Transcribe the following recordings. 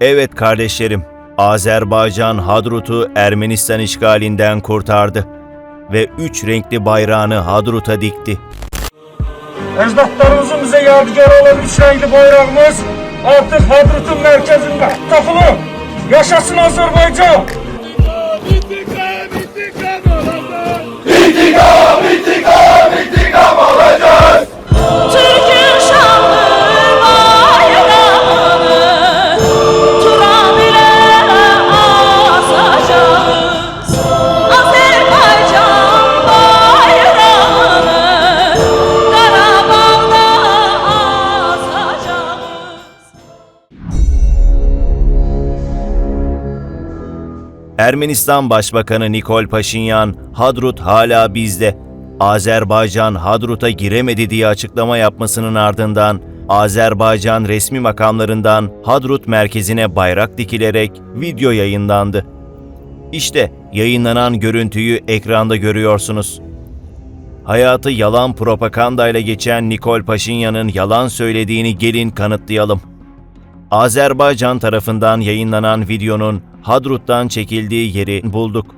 Evet kardeşlerim, Azerbaycan Hadrut'u Ermenistan işgalinden kurtardı ve üç renkli bayrağını Hadrut'a dikti. Ecdatlarımızın bize yadigarı olan üç renkli bayrağımız artık Hadrut'un merkezinde. Takılı. Yaşasın Azerbaycan. İntikam, intikam olacak. Türk'ün Ermenistan Başbakanı Nikol Paşinyan, Hadrut hala bizde. Azerbaycan Hadrut'a giremedi diye açıklama yapmasının ardından Azerbaycan resmi makamlarından Hadrut merkezine bayrak dikilerek video yayınlandı. İşte yayınlanan görüntüyü ekranda görüyorsunuz. Hayatı yalan propagandayla geçen Nikol Paşinyan'ın yalan söylediğini gelin kanıtlayalım. Azerbaycan tarafından yayınlanan videonun Hadrut'tan çekildiği yeri bulduk.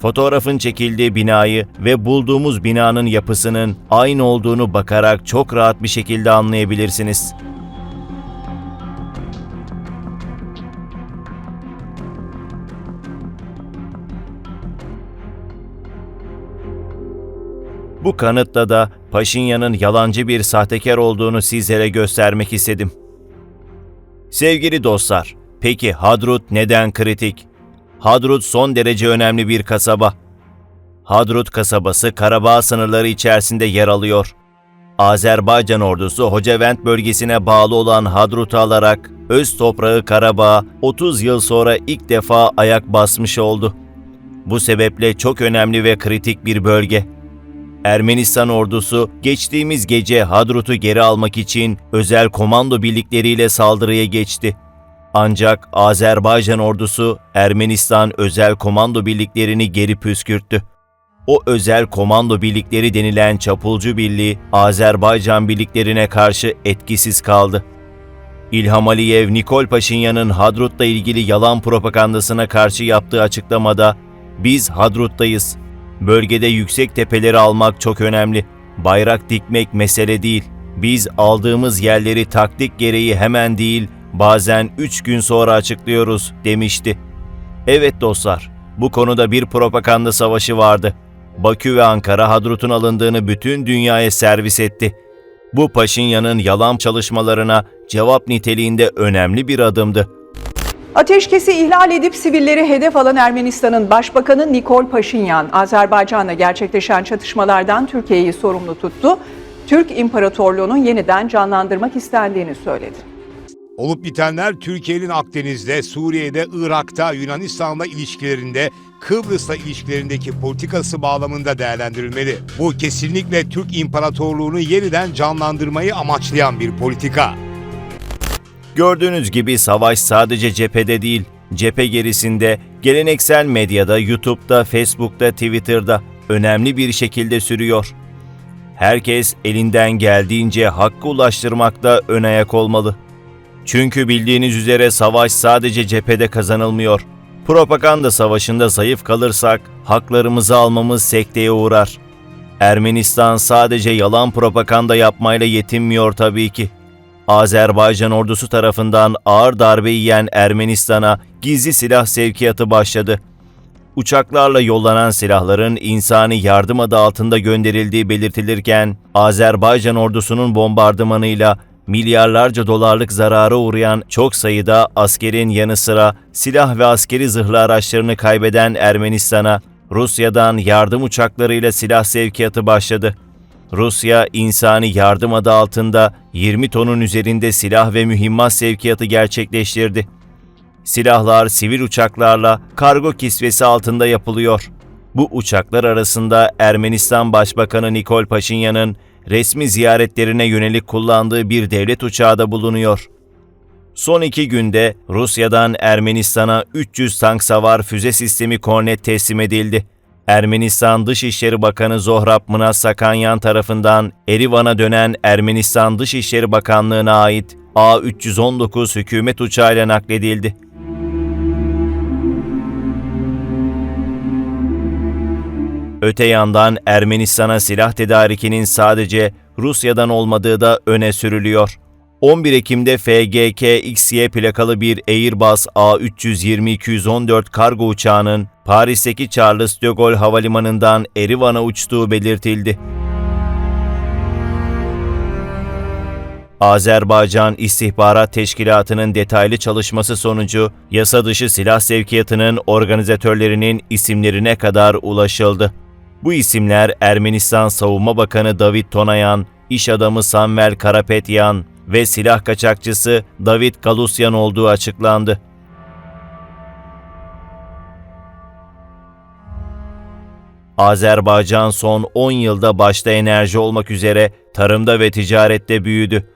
Fotoğrafın çekildiği binayı ve bulduğumuz binanın yapısının aynı olduğunu bakarak çok rahat bir şekilde anlayabilirsiniz. Bu kanıtla da Paşinyan'ın yalancı bir sahtekar olduğunu sizlere göstermek istedim. Sevgili dostlar, peki Hadrut neden kritik? Hadrut son derece önemli bir kasaba. Hadrut kasabası Karabağ sınırları içerisinde yer alıyor. Azerbaycan ordusu Hocavent bölgesine bağlı olan Hadrut'u alarak öz toprağı Karabağ 30 yıl sonra ilk defa ayak basmış oldu. Bu sebeple çok önemli ve kritik bir bölge. Ermenistan ordusu geçtiğimiz gece Hadrut'u geri almak için özel komando birlikleriyle saldırıya geçti. Ancak Azerbaycan ordusu Ermenistan özel komando birliklerini geri püskürttü. O özel komando birlikleri denilen çapulcu birliği Azerbaycan birliklerine karşı etkisiz kaldı. İlham Aliyev, Nikol Paşinyan'ın Hadrut'la ilgili yalan propagandasına karşı yaptığı açıklamada "Biz Hadrut'tayız. Bölgede yüksek tepeleri almak çok önemli. Bayrak dikmek mesele değil. Biz aldığımız yerleri taktik gereği hemen değil, bazen 3 gün sonra açıklıyoruz." demişti. Evet dostlar, bu konuda bir propaganda savaşı vardı. Bakü ve Ankara Hadrut'un alındığını bütün dünyaya servis etti. Bu Paşinyan'ın yalan çalışmalarına cevap niteliğinde önemli bir adımdı. Ateşkesi ihlal edip sivilleri hedef alan Ermenistan'ın Başbakanı Nikol Paşinyan, Azerbaycan'la gerçekleşen çatışmalardan Türkiye'yi sorumlu tuttu. Türk İmparatorluğu'nun yeniden canlandırmak istendiğini söyledi. Olup bitenler Türkiye'nin Akdeniz'de, Suriye'de, Irak'ta, Yunanistan'la ilişkilerinde, Kıbrıs'la ilişkilerindeki politikası bağlamında değerlendirilmeli. Bu kesinlikle Türk İmparatorluğu'nu yeniden canlandırmayı amaçlayan bir politika. Gördüğünüz gibi savaş sadece cephede değil, cephe gerisinde, geleneksel medyada, YouTube'da, Facebook'ta, Twitter'da önemli bir şekilde sürüyor. Herkes elinden geldiğince hakkı ulaştırmakta ön ayak olmalı. Çünkü bildiğiniz üzere savaş sadece cephede kazanılmıyor. Propaganda savaşında zayıf kalırsak haklarımızı almamız sekteye uğrar. Ermenistan sadece yalan propaganda yapmayla yetinmiyor tabii ki. Azerbaycan ordusu tarafından ağır darbe yiyen Ermenistan'a gizli silah sevkiyatı başladı. Uçaklarla yollanan silahların insani yardım adı altında gönderildiği belirtilirken, Azerbaycan ordusunun bombardımanıyla milyarlarca dolarlık zarara uğrayan çok sayıda askerin yanı sıra silah ve askeri zırhlı araçlarını kaybeden Ermenistan'a Rusya'dan yardım uçaklarıyla silah sevkiyatı başladı. Rusya insani yardım adı altında 20 tonun üzerinde silah ve mühimmat sevkiyatı gerçekleştirdi. Silahlar sivil uçaklarla kargo kisvesi altında yapılıyor. Bu uçaklar arasında Ermenistan Başbakanı Nikol Paşinyan'ın resmi ziyaretlerine yönelik kullandığı bir devlet uçağı da bulunuyor. Son iki günde Rusya'dan Ermenistan'a 300 tank savar füze sistemi Kornet teslim edildi. Ermenistan Dışişleri Bakanı Zohrab Mnatsakanyan tarafından Erivan'a dönen Ermenistan Dışişleri Bakanlığı'na ait A319 hükümet uçağıyla nakledildi. Öte yandan Ermenistan'a silah tedarikinin sadece Rusya'dan olmadığı da öne sürülüyor. 11 Ekim'de FGK XY plakalı bir Airbus A320-214 kargo uçağının Paris'teki Charles de Gaulle Havalimanı'ndan Erivan'a uçtuğu belirtildi. Azerbaycan İstihbarat Teşkilatı'nın detaylı çalışması sonucu yasa dışı silah sevkiyatının organizatörlerinin isimlerine kadar ulaşıldı. Bu isimler Ermenistan Savunma Bakanı David Tonayan, iş adamı Samuel Karapetyan ve silah kaçakçısı David Galusyan olduğu açıklandı. Azerbaycan son 10 yılda başta enerji olmak üzere tarımda ve ticarette büyüdü.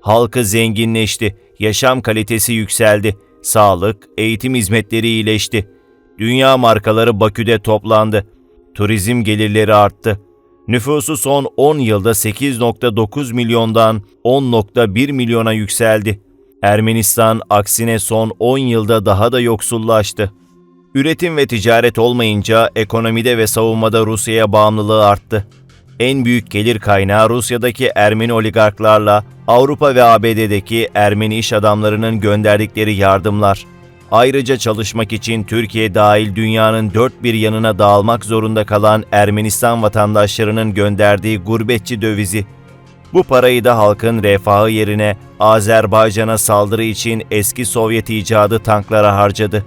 Halkı zenginleşti, yaşam kalitesi yükseldi, sağlık, eğitim hizmetleri iyileşti. Dünya markaları Bakü'de toplandı. Turizm gelirleri arttı. Nüfusu son 10 yılda 8.9 milyondan 10.1 milyona yükseldi. Ermenistan aksine son 10 yılda daha da yoksullaştı. Üretim ve ticaret olmayınca ekonomide ve savunmada Rusya'ya bağımlılığı arttı. En büyük gelir kaynağı Rusya'daki Ermeni oligarklarla Avrupa ve ABD'deki Ermeni iş adamlarının gönderdikleri yardımlar. Ayrıca çalışmak için Türkiye dahil dünyanın dört bir yanına dağılmak zorunda kalan Ermenistan vatandaşlarının gönderdiği gurbetçi dövizi. Bu parayı da halkın refahı yerine Azerbaycan'a saldırı için eski Sovyet icadı tanklara harcadı.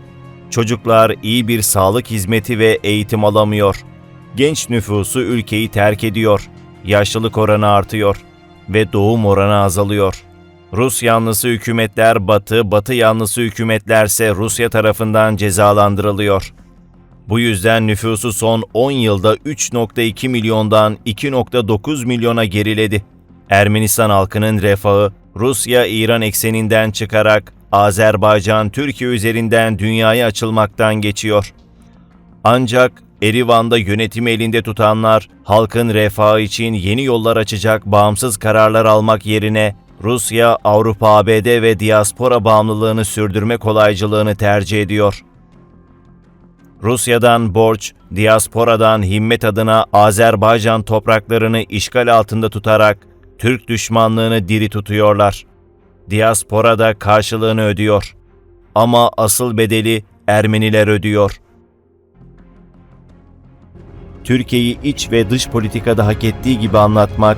Çocuklar iyi bir sağlık hizmeti ve eğitim alamıyor. Genç nüfusu ülkeyi terk ediyor. Yaşlılık oranı artıyor ve doğum oranı azalıyor. Rus yanlısı hükümetler Batı, Batı yanlısı hükümetlerse Rusya tarafından cezalandırılıyor. Bu yüzden nüfusu son 10 yılda 3.2 milyondan 2.9 milyona geriledi. Ermenistan halkının refahı Rusya-İran ekseninden çıkarak Azerbaycan, Türkiye üzerinden dünyaya açılmaktan geçiyor. Ancak Erivan'da yönetimi elinde tutanlar halkın refahı için yeni yollar açacak bağımsız kararlar almak yerine Rusya, Avrupa, ABD ve diaspora bağımlılığını sürdürme kolaycılığını tercih ediyor. Rusya'dan borç, diasporadan himmet adına Azerbaycan topraklarını işgal altında tutarak Türk düşmanlığını diri tutuyorlar. Diaspora da karşılığını ödüyor. Ama asıl bedeli Ermeniler ödüyor. Türkiye'yi iç ve dış politikada hak ettiği gibi anlatmak